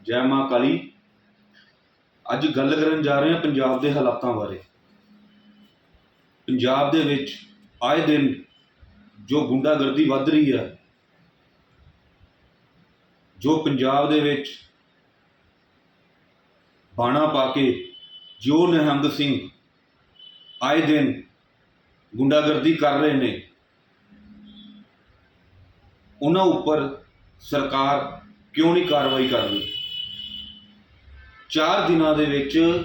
ਜੈ ਮਾਂ ਕਾਲੀ। ਅੱਜ ਗੱਲ ਕਰਨ ਜਾ ਰਹੇ ਹਾਂ ਪੰਜਾਬ ਦੇ ਹਾਲਾਤਾਂ ਬਾਰੇ। ਪੰਜਾਬ ਦੇ ਵਿੱਚ ਆਏ ਦਿਨ ਜੋ ਗੁੰਡਾਗਰਦੀ ਵੱਧ ਰਹੀ ਹੈ, ਜੋ ਪੰਜਾਬ ਦੇ ਵਿੱਚ ਬਾਣਾ ਪਾ ਕੇ ਜੋ ਨਿਹੰਗ ਸਿੰਘ ਆਏ ਦਿਨ ਗੁੰਡਾਗਰਦੀ ਕਰ ਰਹੇ ਨੇ, ਉਹਨਾਂ ਉੱਪਰ ਸਰਕਾਰ ਕਿਉਂ ਨਹੀਂ ਕਾਰਵਾਈ ਕਰ ਰਹੀ ਚਾਰ ਦਿਨਾਂ ਦੇ ਵਿੱਚ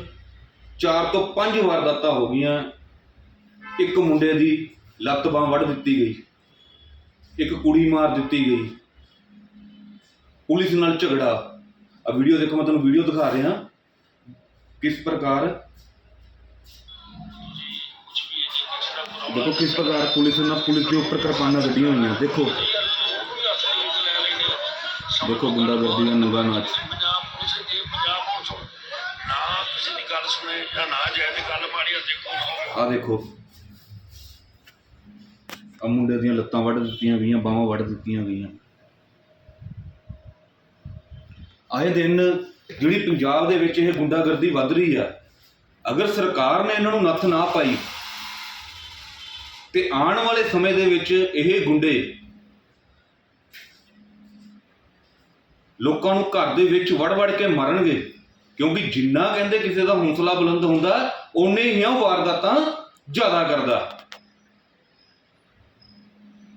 ਚਾਰ ਤੋਂ ਪੰਜ ਵਾਰਦਾਤਾਂ ਹੋ ਗਈਆਂ। ਇੱਕ ਮੁੰਡੇ ਦੀ ਲੱਤ ਬਾਂਹ ਵੱਢ ਦਿੱਤੀ ਗਈ। ਇੱਕ ਕੁੜੀ ਮਾਰ ਦਿੱਤੀ ਗਈ। ਪੁਲਿਸ ਨਾਲ ਝਗੜਾ। ਆ ਵੀਡੀਓ ਦੇਖੋ, ਮੈਂ ਤੁਹਾਨੂੰ ਵੀਡੀਓ ਦਿਖਾ ਰਿਹਾ। ਕਿਸ ਪ੍ਰਕਾਰ ਦੇਖੋ, ਕਿਸ ਪ੍ਰਕਾਰ ਪੁਲਿਸ ਨਾਲ ਪੁਲਿਸ ਦੇ ਉੱਪਰ ਕਿਰਪਾਨਾਂ ਗੱਡੀਆਂ ਹੋਈਆਂ। ਦੇਖੋ। ਦੇਖੋ, ਗੁੰਡਾਗਰਦੀ ਦਾ ਨੰਗਾ ਨਾਚ ਪੰਜਾਬ ਪੁਲਿਸ ਇਹ ਪੰਜਾਬ ਪੁਲਿਸ ਨਾ ਕਿਸੇ ਦੀ ਗੱਲ ਨਾ ਜਾਏ ਤੇ ਗੱਲ ਮਾੜੀ ਆ ਦੇਖੋ ਆ ਦੇਖੋ। ਆ ਮੁੰਡੇ ਦੀਆਂ ਲੱਤਾਂ ਵੱਢ ਦਿੱਤੀਆਂ ਗਈਆਂ, ਬਾਹਾਂ ਵੱਢ ਦਿੱਤੀਆਂ ਗਈਆਂ। ਆਏ ਦਿਨ ਜਿਹੜੀ ਪੰਜਾਬ ਦੇ ਵਿੱਚ ਇਹ ਗੁੰਡਾਗਰਦੀ ਵੱਧ ਰਹੀ ਆ, ਅਗਰ ਸਰਕਾਰ ਨੇ ਇਹਨਾਂ ਨੂੰ ਨੱਥ ਨਾ ਪਾਈ, ਤੇ ਆਉਣ ਵਾਲੇ ਸਮੇਂ ਦੇ ਵਿੱਚ ਇਹ ਗੁੰਡੇ ਲੋਕਾਂ ਨੂੰ ਘਰ ਦੇ ਵਿੱਚ ਵੜ-ਵੜ ਕੇ ਮਾਰਨਗੇ। ਕਿਉਂਕਿ ਜਿੰਨਾ ਕਹਿੰਦੇ ਕਿਸੇ ਦਾ ਹੌਸਲਾ ਬੁਲੰਦ ਹੁੰਦਾ, ਓਨੇ ਹੀ ਉਹ ਵਾਰਦਾਤਾਂ ਜ਼ਿਆਦਾ ਕਰਦਾ।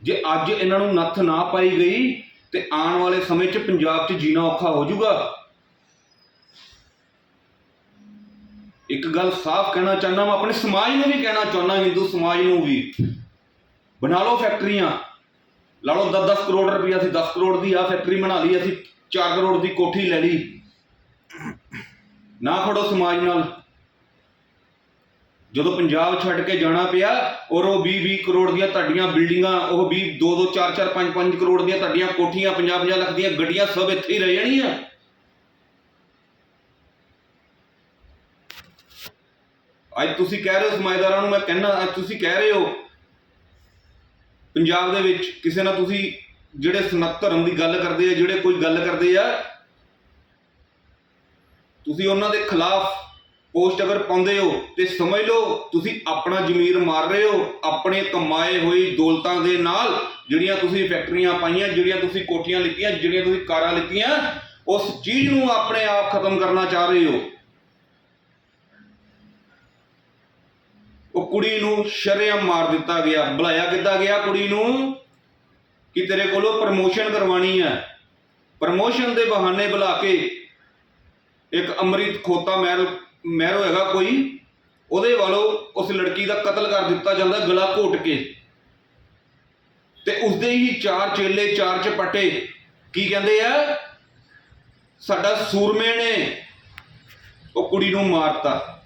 ਜੇ ਅੱਜ ਇਹਨਾਂ ਨੂੰ ਨੱਥ ਨਾ ਪਾਈ ਗਈ, ਤੇ ਆਉਣ ਵਾਲੇ ਸਮੇਂ 'ਚ ਪੰਜਾਬ 'ਚ ਜੀਣਾ ਔਖਾ ਹੋ ਜਾਊਗਾ। ਇੱਕ ਗੱਲ ਸਾਫ਼ ਕਹਿਣਾ ਚਾਹੁੰਦਾ ਮੈਂ, ਆਪਣੇ ਸਮਾਜ ਨੂੰ ਵੀ ਕਹਿਣਾ ਚਾਹੁੰਦਾ, ਹਿੰਦੂ ਸਮਾਜ ਨੂੰ ਵੀ। ਬਣਾ ਲਓ ਫੈਕਟਰੀਆਂ। ਲਾ ਲਓ 10-10 ਕਰੋੜ ਰੁਪਈਆ ਅਸੀਂ 10 ਕਰੋੜ ਦੀ ਆ ਫੈਕਟਰੀ ਬਣਾ ਲਈ, ਅਸੀਂ 4 ਕਰੋੜ ਦੀ ਕੋਠੀ ਲੈ ਲਈ। ਨਾ ਖੜੋ ਸਮਾਜ ਨਾਲ। ਜਦੋਂ ਪੰਜਾਬ ਛੱਡ ਕੇ ਜਾਣਾ ਪਿਆ, ਔਰ ਉਹ 20 20 ਕਰੋੜ ਦੀਆਂ ਤੁਹਾਡੀਆਂ ਬਿਲਡਿੰਗਾਂ, ਉਹ 20 2 2 4 4 5 5 ਕਰੋੜ ਦੀਆਂ ਤੁਹਾਡੀਆਂ ਕੋਠੀਆਂ 50 50 ਲੱਖ ਦੀਆਂ ਗੱਡੀਆਂ ਸਭ ਇੱਥੇ ਹੀ ਰਹਿ ਜਾਣੀਆਂ। ਅੱਜ ਤੁਸੀਂ ਕਹਿ ਰਹੇ ਹੋ ਸਮਾਜਦਾਰਾਂ ਨੂੰ, ਮੈਂ ਕਹਿਣਾ ਅੱਜ ਤੁਸੀਂ ਕਹਿ ਰਹੇ ਹੋ, ਪੰਜਾਬ ਦੇ ਵਿੱਚ ਕਿਸੇ ਨਾਲ ਤੁਸੀਂ ਜਿਹੜੇ ਸਨਤ ਧਰਮ ਦੀ ਗੱਲ ਕਰਦੇ ਆ, ਜਿਹੜੇ ਕੋਈ ਗੱਲ ਕਰਦੇ ਆ ਤੁਸੀਂ ਉਹਨਾਂ ਦੇ ਖਿਲਾਫ ਪੋਸਟ ਅਗਰ ਪਾਉਂਦੇ ਹੋ ਤੇ ਸਮਝ ਲਓ, ਤੁਸੀਂ ਆਪਣਾ ਜ਼ਮੀਰ ਮਾਰ ਰਹੇ ਹੋ, ਆਪਣੇ ਕਮਾਏ ਹੋਈ ਦੌਲਤਾਂ ਦੇ ਨਾਲ ਜਿਹੜੀਆਂ ਤੁਸੀਂ ਫੈਕਟਰੀਆਂ ਪਾਈਆਂ, ਜਿਹੜੀਆਂ ਤੁਸੀਂ ਕੋਠੀਆਂ ਲਿੱਤੀਆਂ, ਜਿਹੜੀਆਂ ਤੁਸੀਂ ਕਾਰਾਂ ਲਿੱਤੀਆਂ, ਉਸ ਚੀਜ਼ ਨੂੰ ਆਪਣੇ ਆਪ ਖਤਮ ਕਰਨਾ ਚਾਹ ਰਹੇ ਹੋ। ਉਹ ਕੁੜੀ ਨੂੰ ਸ਼ਰੇਆਮ ਮਾਰ ਦਿੱਤਾ ਗਿਆ। ਬੁਲਾਇਆ ਕਿੱਦਾਂ ਗਿਆ ਕੁੜੀ ਨੂੰ? ਕਿ ਤੇਰੇ ਕੋਲੋਂ ਪ੍ਰਮੋਸ਼ਨ ਕਰਵਾਣੀ ਹੈ। ਪ੍ਰਮੋਸ਼ਨ ਦੇ ਬਹਾਨੇ ਬੁਲਾ ਕੇ ਇੱਕ ਅੰਮ੍ਰਿਤ ਖੋਤਾ ਮਹਿਲ ਮਹਿਰੋ ਹੈਗਾ ਕੋਈ, ਉਹਦੇ ਵੱਲੋਂ ਉਸ ਲੜਕੀ ਦਾ ਕਤਲ ਕਰ ਦਿੱਤਾ ਜਾਂਦਾ, ਗਲਾ ਘੋਟ ਕੇ। ਤੇ ਉਸਦੇ ਹੀ ਚਾਰ ਚੇਲੇ, ਚਾਰ ਚਪਟੇ, ਕੀ ਕਹਿੰਦੇ ਆ? ਸਾਡਾ ਸੂਰਮੇ ਨੇ ਉਹ ਕੁੜੀ ਨੂੰ ਮਾਰਤਾ।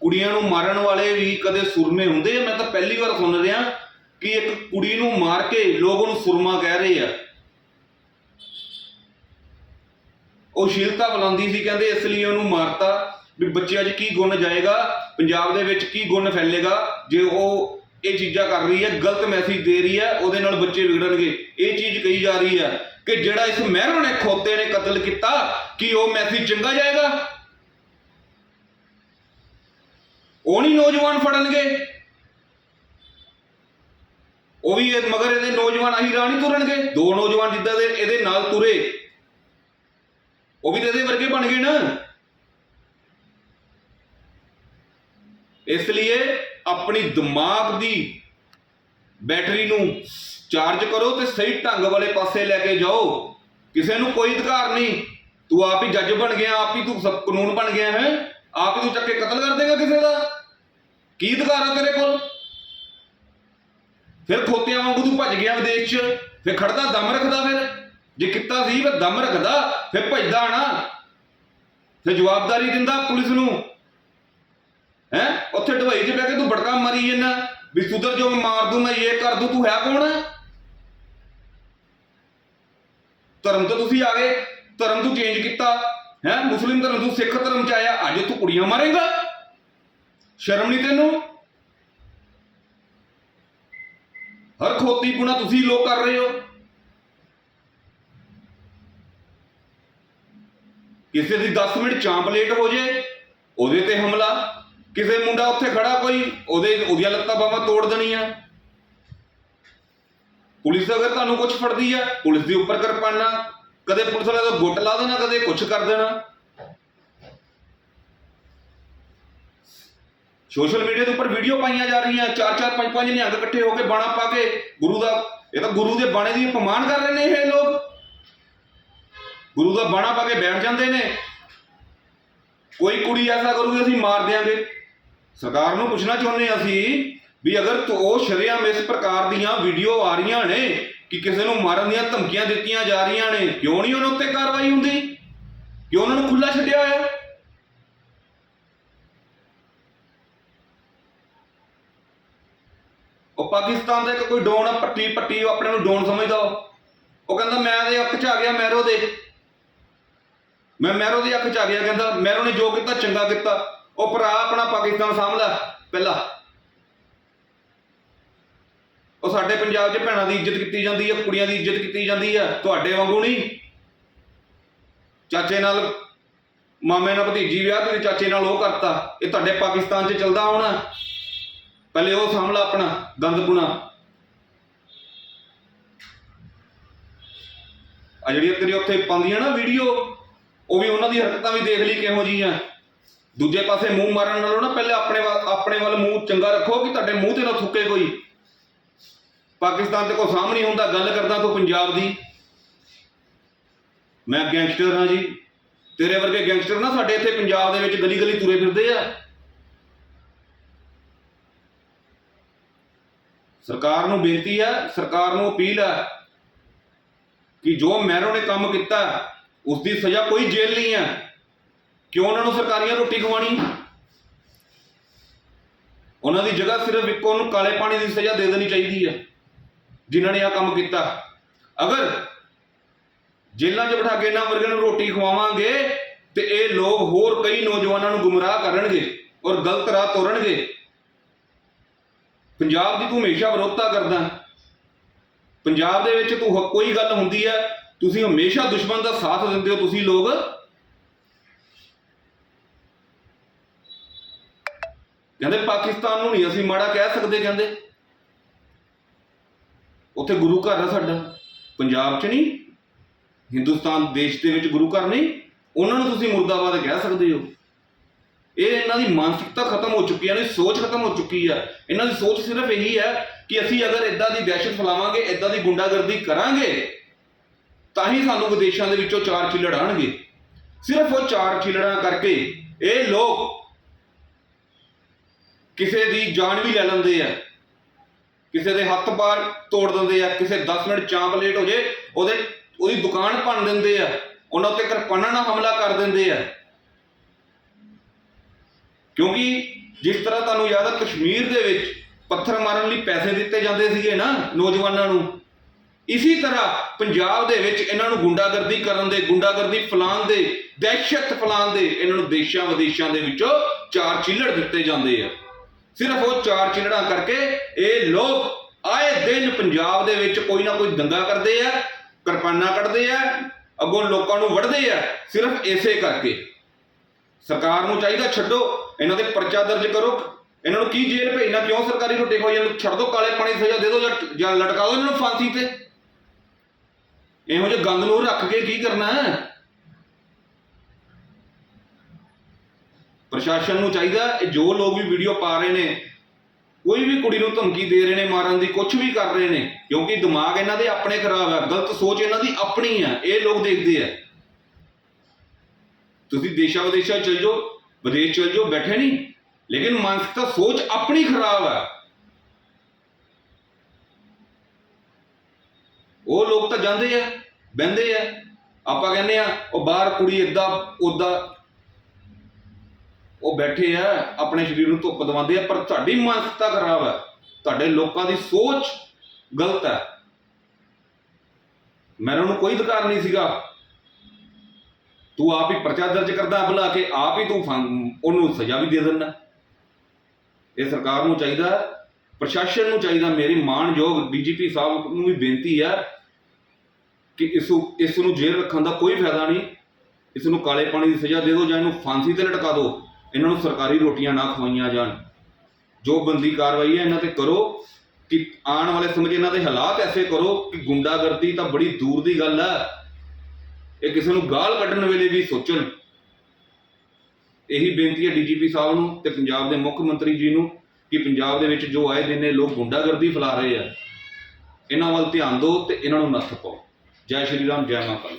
ਕੁੜੀਆਂ ਨੂੰ ਮਾਰਨ ਵਾਲੇ ਵੀ ਕਦੇ ਸੁਰਮੇ ਹੁੰਦੇ ਮੈਂ ਤਾਂ ਪਹਿਲੀ ਵਾਰ ਸੁਣ ਰਿਹਾ ਕਿ ਇੱਕ ਕੁੜੀ ਨੂੰ ਮਾਰ ਕੇ ਲੋਕ ਉਹਨੂੰ ਸੁਰਮਾ ਕਹਿ ਰਹੇ ਆ। ਉਹ ਸ਼ੀਲਤਾ ਬੁਲਾਉਂਦੀ ਸੀ, ਕਹਿੰਦੇ ਇਸ ਲਈ ਉਹਨੂੰ ਮਾਰਤਾ ਵੀ ਬੱਚਿਆਂ 'ਚ ਕੀ ਗੁਣ ਜਾਏਗਾ, ਪੰਜਾਬ ਦੇ ਵਿੱਚ ਕੀ ਗੁਣ ਫੈਲੇਗਾ, ਜੇ ਉਹ ਇਹ ਚੀਜ਼ਾਂ ਕਰ ਰਹੀ ਹੈ, ਗਲਤ ਮੈਸੇਜ ਦੇ ਰਹੀ ਹੈ, ਉਹਦੇ ਨਾਲ ਬੱਚੇ ਵਿਗੜਨਗੇ। ਇਹ ਚੀਜ਼ ਕਹੀ ਜਾ ਰਹੀ ਹੈ ਕਿ ਜਿਹੜਾ ਇਸ ਮਹਿਰੋਂ ਨੇ ਖੋਤੇ ਨੇ ਕਤਲ ਕੀਤਾ, ਕਿ ਉਹ ਮੈਸੇਜ ਚੰਗਾ ਜਾਏਗਾ? ਉਹ ਨਹੀਂ ਨੌਜਵਾਨ ਫੜਨਗੇ। ਉਹ ਵੀ ਮਗਰ ਇਹਦੇ ਨੌਜਵਾਨ ਆਹੀ ਰਾਹ ਨਹੀਂ ਤੁਰਨਗੇ। ਦੋ ਨੌਜਵਾਨ ਜਿੱਦਾਂ ਦੇ ਇਹਦੇ ਨਾਲ ਤੁਰੇ ਉਹ ਵੀ ਤਾਂ ਇਹਦੇ ਵਰਗੇ ਬਣ ਗਏ ਨਾ। ਇਸ ਲਈ ਆਪਣੀ ਦਿਮਾਗ ਦੀ ਬੈਟਰੀ ਨੂੰ ਚਾਰਜ ਕਰੋ ਤੇ ਸਹੀ ਢੰਗ ਵਾਲੇ ਪਾਸੇ ਲੈ ਕੇ ਜਾਓ। ਕਿਸੇ ਨੂੰ ਕੋਈ ਅਧਿਕਾਰ ਨਹੀਂ। ਤੂੰ ਆਪ ਹੀ ਜੱਜ ਬਣ ਗਿਆ, ਆਪ ਹੀ ਤੂੰ ਸਭ ਕਾਨੂੰਨ ਬਣ ਗਿਆ ਹੈ। ਆਪ ਹੀ ਤੂੰ ਚੱਕ ਕੇ ਕਤਲ ਕਰ ਦੇਗਾ ਕਿਸੇ ਦਾ। ਕੀ ਅਧਿਕਾਰ ਆ ਤੇਰੇ ਕੋਲ? ਫਿਰ ਖੋਤਿਆਂ ਵਾਂਗੂ ਤੂੰ ਭੱਜ ਗਿਆ ਵਿਦੇਸ਼ 'ਚ, ਫਿਰ ਖੜਦਾ ਦਮ ਰੱਖਦਾ ਫਿਰ। ਜੇ ਕੀਤਾ ਸੀ, ਫਿਰ ਦਮ ਰੱਖਦਾ, ਫਿਰ ਭੱਜਦਾ ਨਾ ਫਿਰ ਜਵਾਬਦਾਰੀ ਦਿੰਦਾ ਪੁਲਿਸ ਨੂੰ। ਹੈ? ਉੱਥੇ ਢਵਾਈ 'ਚ ਬਹਿ ਕੇ ਤੂੰ ਬੜਕਾ ਮਾਰੀ ਜਾਂਦਾ। ਵੀ ਸੁਧਰ ਜੋ ਮੈਂ ਮਾਰ ਦੂੰ, ਮੈਂ ਇਹ ਕਰ ਦੂੰ, ਤੂੰ ਹੈ ਕੌਣ? ਧਰਮ ਤੋਂ ਤੁਸੀਂ ਆ ਗਏ। ਧਰਮ ਤੂੰ ਚੇਂਜ ਕੀਤਾ। ਹੈ? ਮੁਸਲਿਮ ਧਰਮ ਤੂੰ ਸਿੱਖ ਧਰਮ ਚ ਆਇਆ। ਅੱਜ ਤੂੰ ਕੁੜੀਆਂ ਮਾਰੇਗਾ। ਸ਼ਰਮ ਨਹੀਂ ਤੈਨੂੰ? ਹਰ ਖੋਤੀ ਗੁਣਾ ਤੁਸੀਂ ਲੋਕ ਕਰ ਰਹੇ ਹੋ। ਕਿਸੇ ਦੀ 10 ਮਿੰਟ ਚਾਂਪ ਲੇਟ ਹੋ ਜੇ, ਉਹਦੇ ਤੇ ਹਮਲਾ, ਕਿਸੇ ਮੁੰਡਾ ਉੱਥੇ ਖੜਾ ਕੋਈ, ਉਹਦੇ, ਉਹਦੀਆਂ ਲੱਤਾਂ ਬਾਹਾਂ ਤੋੜ ਦੇਣੀਆਂ। ਪੁਲਿਸ ਅਗਰ ਤੁਹਾਨੂੰ ਕੁਝ ਫੜਦੀ ਆ, ਪੁਲਿਸ ਦੇ ਉੱਪਰ ਕਿਰਪਾਨਾ, ਕਦੇ ਪੁਲਿਸ ਵਾਲੇ ਦਾ ਗੁੱਟ ਲਾ ਦੇਣਾ, ਕਦੇ ਕੁਝ ਕਰ ਦੇਣਾ। ਸੋਸ਼ਲ ਮੀਡੀਆ ਦੇ ਉੱਪਰ ਵੀਡੀਓ ਪਾਈਆਂ ਜਾ ਰਹੀਆਂ, ਚਾਰ ਚਾਰ, ਪੰਜ ਪੰਜ ਨਿਹੰਗ ਇਕੱਠੇ ਹੋ ਕੇ ਬਾਣਾ ਪਾ ਕੇ ਗੁਰੂ ਦਾ, ਇਹ ਤਾਂ ਗੁਰੂ ਦੇ ਬਾਣੇ ਦੀ ਅਪਮਾਨ ਕਰ ਰਹੇ ਨੇ ਇਹ ਲੋਕ। ਗੁਰੂ ਦਾ ਬਾਣਾ ਪਾ ਕੇ ਬੈਠ ਜਾਂਦੇ ਨੇ। ਕੋਈ ਕੁੜੀ ਐਸਾ ਕਰੂਗੀ, ਅਸੀਂ ਮਾਰ ਦਿਆਂਗੇ। ਸਰਕਾਰ ਨੂੰ ਪੁੱਛਣਾ ਚਾਹੁੰਦੇ ਅਸੀਂ ਵੀ ਅਗਰ ਉਹ ਸ਼ਰੇਆਮ ਇਸ ਪ੍ਰਕਾਰ ਦੀਆਂ ਵੀਡੀਓ ਆ ਰਹੀਆਂ ਨੇ ਕਿ ਕਿਸੇ ਨੂੰ ਮਾਰਨ ਦੀਆਂ ਧਮਕੀਆਂ ਦਿੱਤੀਆਂ ਜਾ ਰਹੀਆਂ ਨੇ, ਕਿਉਂ ਨਹੀਂ ਉਹਨਾਂ ਉੱਤੇ ਕਾਰਵਾਈ ਹੁੰਦੀ? ਕਿਉਂ ਉਹਨਾਂ ਨੂੰ ਖੁੱਲਾ ਛੱਡਿਆ ਹੋਇਆ? ਉਹ ਪਾਕਿਸਤਾਨ ਦਾ ਇੱਕ ਕੋਈ ਡੋਨ ਪੱਟੀ ਪੱਟੀ ਉਹ ਆਪਣੇ ਨੂੰ ਡੋਨ ਸਮਝਦਾ ਉਹ ਉਹ ਕਹਿੰਦਾ, ਮੈਂ ਦੇ ਅੱਖ 'ਚ ਆ ਗਿਆ ਮੈਰੋ ਦੇ। ਮੈਂ ਮੈਰੋ ਦੀ ਅੱਖ 'ਚ ਆ ਗਿਆ, ਕਹਿੰਦਾ ਮੈਰੋ ਨੇ ਜੋ ਕੀਤਾ, ਚੰਗਾ ਕੀਤਾ। ਉਹ ਭਰਾ ਆਪਣਾ ਪਾਕਿਸਤਾਨ ਸਾਂਭਦਾ ਪਹਿਲਾਂ। ਉਹ ਸਾਡੇ ਪੰਜਾਬ 'ਚ ਭੈਣਾਂ ਦੀ ਇੱਜ਼ਤ ਕੀਤੀ ਜਾਂਦੀ ਹੈ ਕੁੜੀਆਂ ਦੀ ਇੱਜ਼ਤ ਕੀਤੀ ਜਾਂਦੀ ਹੈ ਤੁਹਾਡੇ ਵਾਂਗੂ ਨਹੀਂ। ਚਾਚੇ ਨਾਲ ਮਾਮੇ ਨਾਲ ਭਤੀਜੀ ਵਿਆਹ ਤੇ ਚਾਚੇ ਨਾਲ ਉਹ ਕਰਤਾ, ਇਹ ਤੁਹਾਡੇ ਪਾਕਿਸਤਾਨ 'ਚ ਚੱਲਦਾ ਹੋਣਾ। ਪਹਿਲੇ ਉਹ ਸਾਂਭਲਾ ਆਪਣਾ ਗੰਦਪੁਣਾ ਆ ਜਿਹੜੀਆਂ ਤੇਰੀ ਉੱਥੇ ਪਾਉਂਦੀਆਂ ਨਾ ਵੀਡੀਓ ਉਹ ਵੀ ਉਹਨਾਂ ਦੀ ਹਰਕਤਾਂ ਵੀ ਦੇਖ ਲਈ ਕਿਹੋ ਜੀਆਂ ਦੂਜੇ ਪਾਸੇ ਮੂੰਹ ਮਾਰਨ ਨਾਲੋਂ ਨਾ ਪਹਿਲੇ ਆਪਣੇ ਵੱਲ ਆਪਣੇ ਵੱਲ ਮੂੰਹ ਚੰਗਾ ਰੱਖੋ ਕਿ ਤੁਹਾਡੇ ਮੂੰਹ ਤੇ ਨਾ ਥੁੱਕੇ ਕੋਈ। ਪਾਕਿਸਤਾਨ ਤੇ ਕੋਈ ਸਾਹਮਣੇ ਹੁੰਦਾ, ਗੱਲ ਕਰਦਾ ਤੂੰ ਪੰਜਾਬ ਦੀ। ਮੈਂ ਗੈਂਗਸਟਰ ਹਾਂ ਜੀ। ਤੇਰੇ ਵਰਗੇ ਗੈਂਗਸਟਰ ਨਾ ਸਾਡੇ ਇੱਥੇ ਪੰਜਾਬ ਦੇ ਵਿੱਚ ਗਲੀ ਗਲੀ ਤੁਰੇ ਫਿਰਦੇ ਆ। ਸਰਕਾਰ ਨੂੰ ਬੇਨਤੀ ਹੈ ਸਰਕਾਰ ਨੂੰ ਅਪੀਲ ਹੈ ਕਿ ਜੋ ਮੈਰੋ ਨੇ ਕੰਮ ਕੀਤਾ ਉਸ ਦੀ ਸਜ਼ਾ ਕੋਈ ਜੇਲ੍ਹ ਨਹੀਂ ਹੈ ਕਿਉਂ ਉਹਨਾਂ ਨੂੰ ਸਰਕਾਰੀਆਂ ਰੋਟੀ ਖਵਾਣੀ ਉਹਨਾਂ ਦੀ ਜਗ੍ਹਾ ਸਿਰਫ ਇੱਕੋ ਨੂੰ ਕਾਲੇ ਪਾਣੀ ਦੀ ਸਜ਼ਾ ਦੇ ਦੇਣੀ ਚਾਹੀਦੀ ਹੈ ਜਿਨ੍ਹਾਂ ਨੇ ਆ ਕੰਮ ਕੀਤਾ। ਅਗਰ ਜੇਲ੍ਹਾਂ 'ਚ ਬਿਠਾ ਕੇ ਇਹਨਾਂ ਵਰਗਿਆਂ ਨੂੰ ਰੋਟੀ ਖਵਾਵਾਂਗੇ, ਤੇ ਇਹ ਲੋਕ ਹੋਰ ਕਈ ਨੌਜਵਾਨਾਂ ਨੂੰ ਗੁੰਮਰਾਹ ਕਰਨਗੇ ਔਰ ਗਲਤ ਰਾਹ ਤੋਰਨਗੇ। ਪੰਜਾਬ ਦੀ ਤੂੰ ਹਮੇਸ਼ਾ ਵਿਰੋਧਤਾ ਕਰਦਾ। ਪੰਜਾਬ ਦੇ ਵਿੱਚ ਤੂੰ ਕੋਈ ਗੱਲ ਹੁੰਦੀ ਹੈ ਤੁਸੀਂ ਹਮੇਸ਼ਾ ਦੁਸ਼ਮਣ ਦਾ ਸਾਥ ਦਿੰਦੇ ਹੋ, ਤੁਸੀਂ ਲੋਕ? ਕਹਿੰਦੇ ਪਾਕਿਸਤਾਨ ਨੂੰ ਨਹੀਂ, ਅਸੀਂ ਮਾੜਾ ਕਹਿ ਸਕਦੇ, ਕਹਿੰਦੇ। ਉੱਥੇ ਗੁਰੂ ਘਰ ਆ ਸਾਡਾ। ਪੰਜਾਬ 'ਚ ਨਹੀਂ, ਹਿੰਦੁਸਤਾਨ ਦੇਸ਼ ਦੇ ਵਿੱਚ ਗੁਰੂ ਘਰ ਨਹੀਂ, ਉਹਨਾਂ ਨੂੰ ਤੁਸੀਂ ਮੁਰਦਾਬਾਦ ਕਹਿ ਸਕਦੇ ਹੋ। ਇਹ ਇਹਨਾਂ ਦੀ ਮਾਨਸਿਕਤਾ ਖਤਮ ਹੋ ਚੁੱਕੀ ਹੈ ਇਹਨਾਂ ਦੀ ਸੋਚ ਖਤਮ ਹੋ ਚੁੱਕੀ ਹੈ ਇਹਨਾਂ ਦੀ ਸੋਚ ਸਿਰਫ ਇਹੀ ਹੈ ਕਿ ਅਸੀਂ ਅਗਰ ਇਦਾਂ ਦੀ ਦਹਿਸ਼ਤ ਫੈਲਾਵਾਂਗੇ ਇਦਾਂ ਦੀ ਗੁੰਡਾਗਰਦੀ ਕਰਾਂਗੇ ਤਾਂ ਹੀ ਸਾਨੂੰ ਵਿਦੇਸ਼ਾਂ ਦੇ ਵਿੱਚੋਂ ਚਾਰ ਚਿੱਲੜ ਆਣਗੇ ਸਿਰਫ ਉਹ ਚਾਰ ਚਿੱਲੜਾਂ ਕਰਕੇ ਇਹ ਲੋਕ ਕਿਸੇ ਦੀ ਜਾਨ ਵੀ ਲੈ ਲੈਂਦੇ ਆ। ਕਿਸੇ ਦੇ ਹੱਥ ਬਾਹਰ ਤੋੜ ਦਿੰਦੇ ਆ। ਕਿਸੇ 10 ਮਿੰਟ ਚਾਂਪ ਲੇਟ ਹੋ ਜੇ, ਉਹਦੇ ਉਹਦੀ ਦੁਕਾਨ ਭੰਨ ਦਿੰਦੇ ਆ। ਉਹਨਾਂ ਉੱਤੇ ਕਿਰਪਾਨਾਂ ਨਾਲ ਹਮਲਾ ਕਰ ਦਿੰਦੇ ਆ। ਕਿਉਂਕਿ ਜਿਸ ਤਰ੍ਹਾਂ ਤੁਹਾਨੂੰ ਯਾਦ ਹੈ ਕਸ਼ਮੀਰ ਦੇ ਵਿੱਚ ਪੱਥਰ ਮਾਰਨ ਲਈ ਪੈਸੇ ਦਿੱਤੇ ਜਾਂਦੇ ਸੀਗੇ ਨਾ ਨੌਜਵਾਨਾਂ ਨੂੰ। ਇਸੇ ਤਰ੍ਹਾਂ ਪੰਜਾਬ ਦੇ ਵਿੱਚ ਇਹਨਾਂ ਨੂੰ ਗੁੰਡਾਗਰਦੀ ਕਰਨ ਦੇ, ਗੁੰਡਾਗਰਦੀ ਫਲਾਣ ਦੇ, ਦਹਿਸ਼ਤ ਫਲਾਣ ਦੇ ਇਹਨਾਂ ਨੂੰ ਦੇਸ਼ਾਂ ਵਿਦੇਸ਼ਾਂ ਦੇ ਵਿੱਚੋਂ ਚਾਰ ਚਿੱਲੜ ਦਿੱਤੇ ਜਾਂਦੇ ਆ। ਸਿਰਫ ਉਹ ਚਾਰ ਚਿੱਲੜਾਂ ਕਰਕੇ ਇਹ ਲੋਕ ਆਏ ਦਿਨ ਪੰਜਾਬ ਦੇ ਵਿੱਚ ਕੋਈ ਨਾ ਕੋਈ ਦੰਗਾ ਕਰਦੇ ਆ, ਕਿਰਪਾਨਾਂ ਕੱਢਦੇ ਆ, ਅੱਗੋਂ ਲੋਕਾਂ ਨੂੰ ਵੜਦੇ ਆ, ਸਿਰਫ ਇਸੇ ਕਰਕੇ। ਸਰਕਾਰ ਨੂੰ ਚਾਹੀਦਾ ਛੱਡੋ, ਇਹਨਾਂ ਦੇ ਪਰਚਾ ਦਰਜ ਕਰੋ। ਇਹਨਾਂ ਨੂੰ ਕੀ ਜੇਲ੍ਹ ਭੇਜਣਾ, ਕਿਉਂ ਸਰਕਾਰੀ ਰੋਟੀ ਖਵਾਈ ਇਹਨੂੰ ਛੱਡ ਦਿਓ ਕਾਲੇ ਪਾਣੀ ਸਜ਼ਾ ਦੇ ਦਿਓ ਜਾਂ- ਜਾਂ ਲਟਕਾ ਦਿਓ ਇਹਨਾਂ ਨੂੰ ਫਾਂਸੀ ਤੇ। ਇਹੋ ਜਿਹੇ ਗੰਦ ਨੂੰ ਰੱਖ ਕੇ ਕੀ ਕਰਨਾ ਹੈ? ਪ੍ਰਸ਼ਾਸਨ ਨੂੰ ਚਾਹੀਦਾ ਇਹ ਜੋ ਲੋਕ ਵੀ ਵੀਡੀਓ ਪਾ ਰਹੇ ਨੇ, ਕੋਈ ਵੀ ਕੁੜੀ ਨੂੰ ਧਮਕੀ ਦੇ ਰਹੇ ਨੇ, ਮਾਰਨ ਦੀ ਕੁਝ ਵੀ ਕਰ ਰਹੇ ਨੇ, ਕਿਉਂਕਿ ਦਿਮਾਗ ਇਹਨਾਂ ਦੇ ਆਪਣੇ ਖਰਾਬ ਹੈ, ਗਲਤ ਸੋਚ ਇਹਨਾਂ ਦੀ ਆਪਣੀ ਹੈ, ਇਹ ਲੋਕ ਦੇਖਦੇ ਆ। ਤੁਸੀਂ ਦੇਸ਼ਾਂ ਵਿਦੇਸ਼ਾਂ ਚਲ ਜਾਓ, ਵਿਦੇਸ਼ ਚਲ ਜਾਓ, ਬੈਠੇ ਨਹੀਂ, ਲੇਕਿਨ ਮਾਨਸਿਕਤਾ ਸੋਚ ਆਪਣੀ ਖਰਾਬ ਹੈ। ਉਹ ਲੋਕ ਤਾਂ ਜਾਂਦੇ ਆ ਬਹਿੰਦੇ ਆ। ਆਪਾਂ ਕਹਿੰਦੇ ਆ ਉਹ ਬਾਹਰ ਕੁੜੀ ਇਦਾਂ ਉਦਾਂ ਉਹ ਬੈਠੇ ਆ ਆਪਣੇ ਸਰੀਰ ਨੂੰ ਧੁੱਪ ਦਵਾਉਂਦੇ ਆ ਪਰ ਤੁਹਾਡੀ ਮਾਨਸਿਕਤਾ ਖਰਾਬ ਹੈ ਤੁਹਾਡੇ ਲੋਕਾਂ ਦੀ ਸੋਚ ਗਲਤ ਹੈ ਮੈਨੂੰ ਨੂੰ ਕੋਈ ਅਧਿਕਾਰ ਨਹੀਂ ਸੀਗਾ। ਤੂੰ ਆਪ ਹੀ ਪਰਚਾ ਦਰਜ ਕਰਦਾ ਬੁਲਾ ਕੇ ਆਪ ਹੀ ਤੂੰ ਉਹਨੂੰ ਸਜ਼ਾ ਵੀ ਦੇ ਦਿੰਦਾ। ਇਹ ਸਰਕਾਰ ਨੂੰ ਚਾਹੀਦਾ ਹੈ, ਪ੍ਰਸ਼ਾਸਨ ਨੂੰ ਚਾਹੀਦਾ, ਮੇਰੀ ਮਾਣਯੋਗ ਡੀਜੀਪੀ ਸਾਹਿਬ ਨੂੰ ਵੀ ਬੇਨਤੀ ਹੈ ਕਿ ਇਸ ਇਸ ਨੂੰ ਜੇਲ੍ਹ ਰੱਖਣ ਦਾ ਕੋਈ ਫਾਇਦਾ ਨਹੀਂ। ਇਸ ਨੂੰ ਕਾਲੇ ਪਾਣੀ ਦੀ ਸਜ਼ਾ ਦੇ ਦਿਓ ਜਾਂ ਇਹਨੂੰ ਫਾਂਸੀ ਤੇ ਲਟਕਾ ਦਿਓ। ਇਹਨਾਂ ਨੂੰ ਸਰਕਾਰੀ ਰੋਟੀਆਂ ਨਾ ਖਵਾਈਆਂ ਜਾਣ। ਜੋ ਬੰਦੀ ਕਾਰਵਾਈ ਹੈ, ਇਹਨਾਂ ਤੇ ਕਰੋ ਕਿ ਆਉਣ ਵਾਲੇ ਸਮੇਂ 'ਚ ਇਹਨਾਂ ਦੇ ਹਾਲਾਤ ਐਸੇ ਕਰੋ ਕਿ ਗੁੰਡਾਗਰਦੀ ਤਾਂ ਬੜੀ ਦੂਰ ਦੀ ਗੱਲ ਹੈ। ਇਹ ਕਿਸੇ ਨੂੰ ਗਾਲ ਕੱਢਣ ਵੇਲੇ ਵੀ ਸੋਚਣ। ਇਹੀ ਬੇਨਤੀ ਹੈ ਡੀਜੀਪੀ ਸਾਹਿਬ ਨੂੰ ਤੇ ਪੰਜਾਬ ਦੇ ਮੁੱਖ ਮੰਤਰੀ ਜੀ ਨੂੰ। ਕਿ ਪੰਜਾਬ ਦੇ ਵਿੱਚ ਜੋ ਆਏ ਦਿਨ ਇਹ ਲੋਕ ਗੁੰਡਾਗਰਦੀ ਫੈਲਾ ਰਹੇ ਆ, ਇਹਨਾਂ ਵੱਲ ਧਿਆਨ ਦਿਓ ਤੇ ਇਹਨਾਂ ਨੂੰ ਨੱਥ ਪਾਓ। ਜੈ ਸ਼੍ਰੀ ਰਾਮ, ਜੈ ਮਾਤਾ ਦੀ।